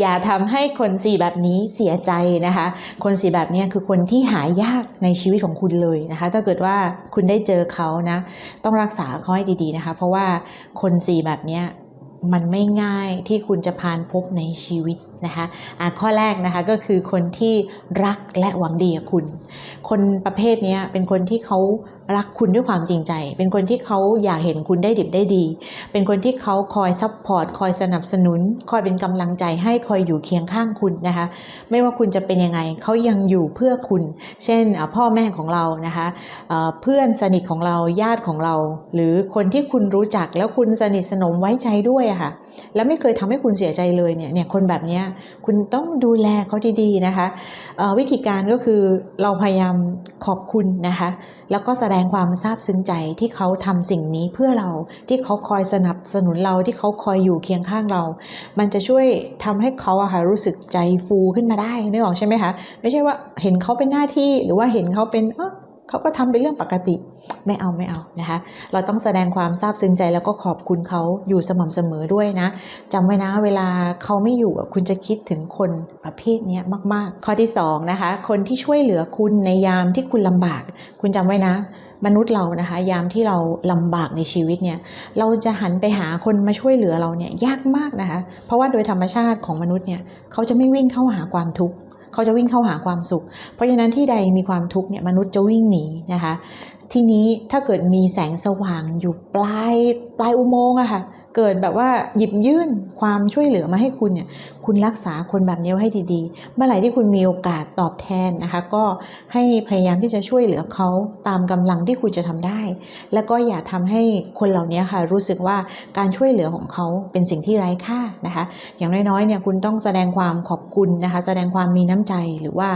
อย่าทำให้คนสี่แบบนี้เสียใจนะคะ คนสี่แบบนี้คือคนที่หายากในชีวิตของคุณเลยนะคะ ถ้าเกิดว่าคุณได้เจอเขานะ ต้องรักษาเขาให้ดีๆนะคะ เพราะว่าคนสี่แบบนี้ มันไม่ง่ายที่คุณจะพานพบในชีวิตนะคะอะข้อแรกนะคะก็คือคนที่รักและหวังดีกับคุณ คนประเภทนี้เป็นคนที่เขารักคุณด้วยความจริงใจ เป็นคนที่เขาอยากเห็นคุณได้ดิบได้ดี เป็นคนที่เขาคอยซัพพอร์ตคอยสนับสนุน คอยเป็นกำลังใจให้คอยอยู่เคียงข้างคุณนะคะ ไม่ว่าคุณจะเป็นยังไงเขายังอยู่เพื่อคุณ เช่นพ่อแม่ของเรานะคะเพื่อนสนิทของเราญาติของเรา หรือคนที่คุณรู้จักแล้วคุณสนิทสนมไว้ใจด้วยอะค่ะ แล้วไม่เคยทำให้คุณเสียใจเลยเนี่ยเนี่ยคนแบบนี้คุณต้องดูแลเขาดีๆนะคะวิธีการก็คือเราพยายามขอบคุณนะคะ แล้วก็แสดงความซาบซึ้งใจที่เขาทำสิ่งนี้เพื่อเราที่เขาคอยสนับสนุนเราที่เขาคอยอยู่เคียงข้างเรา มันจะช่วยทำให้เขาอะค่ะรู้สึกใจฟูขึ้นมาได้นึกออกใช่ไหมคะไม่ใช่ว่าเห็นเขาเป็นหน้าที่หรือว่าเห็นเขาเป็นเออ เขาก็ทำเป็นเรื่องปกติไม่เอาไม่เอานะคะ เราต้องแสดงความซาบซึ้งใจแล้วก็ขอบคุณเขาอยู่สม่ำเสมอด้วยนะจำไว้นะเวลาเขาไม่อยู่คุณจะคิดถึงคนประเภทนี้มาก ๆ ข้อที่สองนะคะคนที่ช่วยเหลือคุณในยามที่คุณลำบาก คุณจำไว้นะมนุษย์เรานะคะยามที่เราลำบากในชีวิตเนี่ยเราจะหันไปหาคนมาช่วยเหลือเราเนี่ยยากมากนะคะ เพราะว่าโดยธรรมชาติของมนุษย์เนี่ยเขาจะไม่วิ่งเข้าหาความทุกข์ เขาจะวิ่งเข้าหาความสุข เพราะฉะนั้นที่ใดมีความทุกข์เนี่ยมนุษย์จะวิ่งหนีนะคะ ทีนี้ถ้าเกิดมีแสงสว่างอยู่ปลายปลายอุโมงค์อะค่ะ เกิดแบบว่าหยิบยื่นความช่วยเหลือมาให้คุณเนี่ยคุณรักษาคนแบบนี้ไว้ให้ดีๆ เมื่อไหร่ที่คุณมีโอกาสตอบแทนนะคะ ก็ให้พยายามที่จะช่วยเหลือเขาตามกำลังที่คุณจะทำได้ แล้วก็อย่าทำให้คนเหล่านี้ค่ะรู้สึกว่าการช่วยเหลือของเขาเป็นสิ่งที่ไร้ค่านะคะ อย่างน้อยๆเนี่ยคุณต้องแสดงความขอบคุณนะคะ แสดงความมีน้ำใจหรือว่า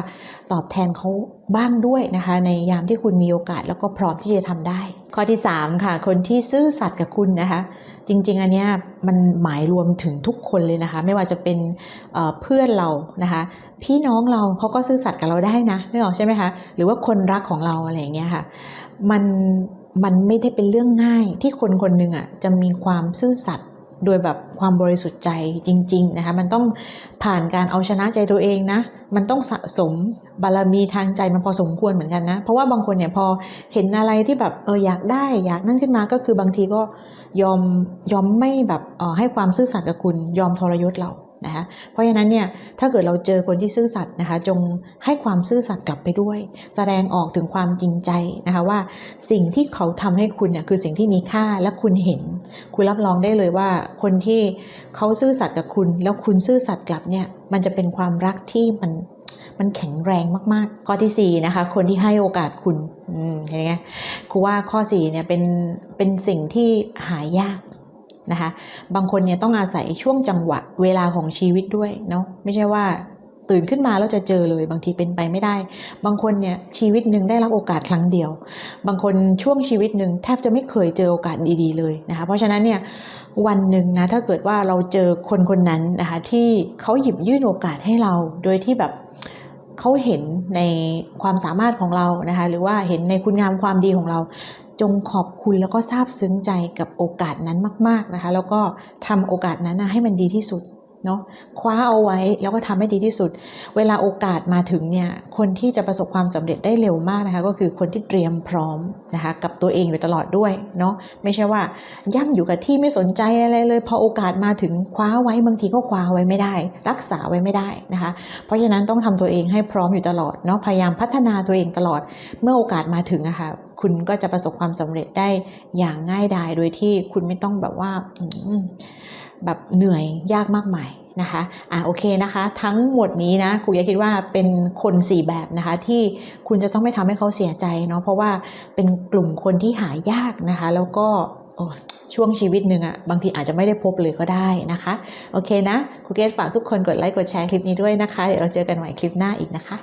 ตอบแทนเขาบ้างด้วยนะคะ ในยามที่คุณมีโอกาสแล้วก็พร้อมที่จะทำได้ ข้อที่ 3 ค่ะ คนที่ซื่อสัตย์กับคุณนะคะ จริง ๆ อันเนี้ยมันหมายรวมถึงทุกคนเลยนะคะ ไม่ว่าจะเป็นเเพื่อนเรานะคะ พี่น้องเราเขาก็ซื่อสัตย์กับเราได้นะนึกออกใช่ไหมคะหรือว่าคนรักของเราอะไรอย่างเงี้ยค่ะมันมันไม่ได้เป็นเรื่องง่ายที่คนคนหนึ่งอะจะมีความซื่อสัตย์ โดยแบบความบริสุทธิ์ใจจริงๆนะคะมันต้องผ่านการเอาชนะใจตัวเองนะมันต้องสะสมบารมีทางใจมันพอสมควรเหมือนกันนะ เพราะว่าบางคนเนี่ยพอเห็นอะไรที่แบบเอออยากได้อยากนั่นขึ้นมาก็คือบางทีก็ยอมยอมไม่แบบเออให้ความซื่อสัตย์กับคุณยอมทรยศเรา นะคะเพราะฉะนั้นเนี่ยถ้าเกิดเราเจอคนที่ซื่อสัตย์นะคะ จงให้ความซื่อสัตย์กลับไปด้วย แสดงออกถึงความจริงใจนะคะว่าสิ่งที่เขาทำให้คุณเนี่ยคือสิ่งที่มีค่าและคุณเห็น คุณรับรองได้เลยว่าคนที่เขาซื่อสัตย์กับคุณ แล้วคุณซื่อสัตย์กลับเนี่ยมันจะเป็นความรักที่มันมันแข็งแรงมาก ๆ ข้อที่ 4 นะคะ คนที่ให้โอกาสคุณอืมเห็นไหมครูว่าข้อ4เนี่ยเป็นเป็นสิ่งที่หายาก นะคะบางคนเนี่ยต้องอาศัยช่วงจังหวะเวลาของชีวิตด้วยเนาะไม่ใช่ว่าตื่นขึ้นมาแล้วจะเจอเลยบางทีเป็นไปไม่ได้ บางคนเนี่ยชีวิตหนึ่งได้รับโอกาสครั้งเดียว บางคนช่วงชีวิตหนึ่งแทบจะไม่เคยเจอโอกาสดีๆเลยนะคะเพราะฉะนั้นเนี่ยวันหนึ่งนะถ้าเกิดว่าเราเจอคนคนนั้นนะคะที่เขาหยิบยื่นโอกาสให้เราโดยที่แบบ เขาเห็นในความสามารถของเรานะคะ หรือว่าเห็นในคุณงามความดีของเรา จงขอบคุณแล้วก็ซาบซึ้งใจกับโอกาสนั้นมาก ๆนะคะ แล้วก็ทำโอกาสนั้นให้มันดีที่สุด เนาะคว้าเอาไว้แล้วก็ทำให้ดีที่สุด เวลาโอกาสมาถึงเนี่ยคนที่จะประสบความสำเร็จได้เร็วมากนะคะ ก็คือคนที่เตรียมพร้อมนะคะกับตัวเองอยู่ตลอดด้วยเนาะไม่ใช่ว่าย่ำอยู่กับที่ไม่สนใจอะไรเลย พอโอกาสมาถึงคว้าไว้บางทีก็คว้าไว้ไม่ได้ รักษาไว้ไม่ได้นะคะ เพราะฉะนั้นต้องทำตัวเองให้พร้อมอยู่ตลอดเนาะพยายามพัฒนาตัวเองตลอด เมื่อโอกาสมาถึงอะค่ะคุณก็จะประสบความสำเร็จได้อย่างง่ายดายโดยที่คุณไม่ต้องแบบว่า แบบเหนื่อยยากมากมายนะคะอะโอเคนะคะ ทั้งหมดนี้นะครูยาคิดว่าเป็นคน 4 แบบนะคะ ที่คุณจะต้องไม่ทำให้เขาเสียใจเนาะเพราะว่าเป็นกลุ่มคนที่หายากนะคะ แล้วก็ช่วงชีวิตหนึ่งอะบางทีอาจจะไม่ได้พบเลยก็ได้นะคะ โอเคนะครูเกศฝากทุกคนกดไลค์กดแชร์คลิปนี้ด้วยนะคะ เดี๋ยวเราเจอกันใหม่คลิปหน้าอีกนะคะ